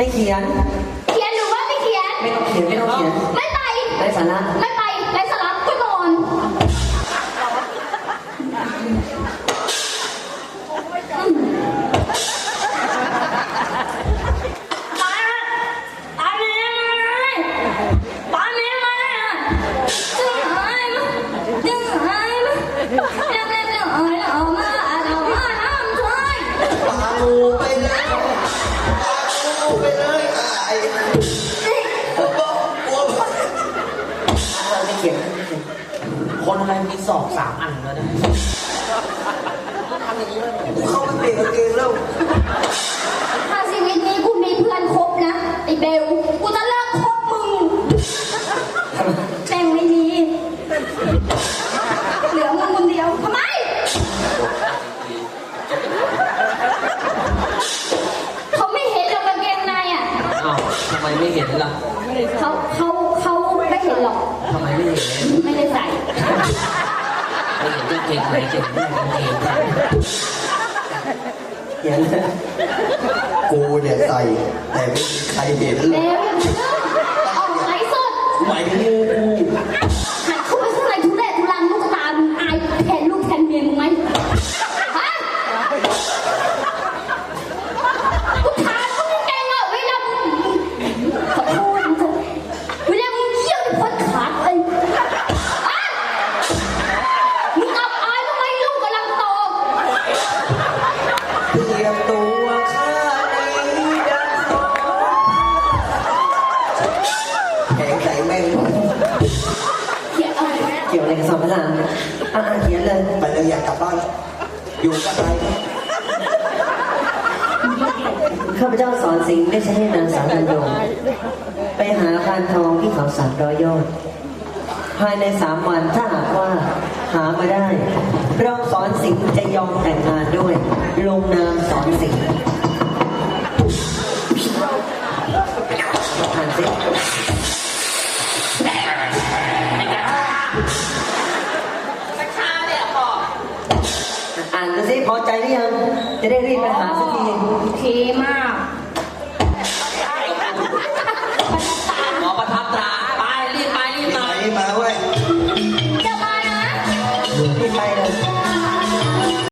ไม่เขียน เขียนหรือว่าไม่เขียน ไม่ต้องเขียน ไม่ต้องเขียนไม่ไปไร้สาระไม่ไปไรสาระก็นอน ไปเลยไอ้กลัวกลัวไม่เขียนไม่เขียนคนอะไรมีศอกสามอันแล้วนะกูเข้ามาเตะกางเกงแล้วถ้าชีวิตนี้กูมีเพื่อนครบนะไอ้เบลกูจะเลิกคบมึงแม่งไม่มี เหลือมึงคนเดียวทำไม เขาไม่เห็นหรอกกางเกงในอะ อ้าว ทำไมไม่เห็นล่ะเขาเขาเขาไม่เห็นหรอก ทำไมไม่เห็น ไม่ได้ใส่ไม่เห็นกางเกงไหนเก่งแม่กางเกงใส่เขียนเลยกูเนี่ยใส่แต่ไม่มีใครเห็นเบเลยลออกไหลฟ์สดหมายถึงงูกู เตรียมตัวข้านี้ดังสองแข็งใส่แม่งเขียนอะไรนะเกี่ยวอะไรกับสองพระรามอะอะเขียนเลยไปเลยอยากกลับบ้าน อยู่กับใครข้าพเจ้าสอนสิงห์ได้ใช้ให้นางสาวพันโยไปหาพานทองที่เขาสามร้อยยอด ภายในสามวันถ้าหากว่า หามาได้ เราสอนสิงห์จะยอมแต่งงานด้วย ลงนามสอนสิงห์อ่านสิอ่านดูสิพอใจหรือยัง จะได้รีบไปหาสักทีเคมาก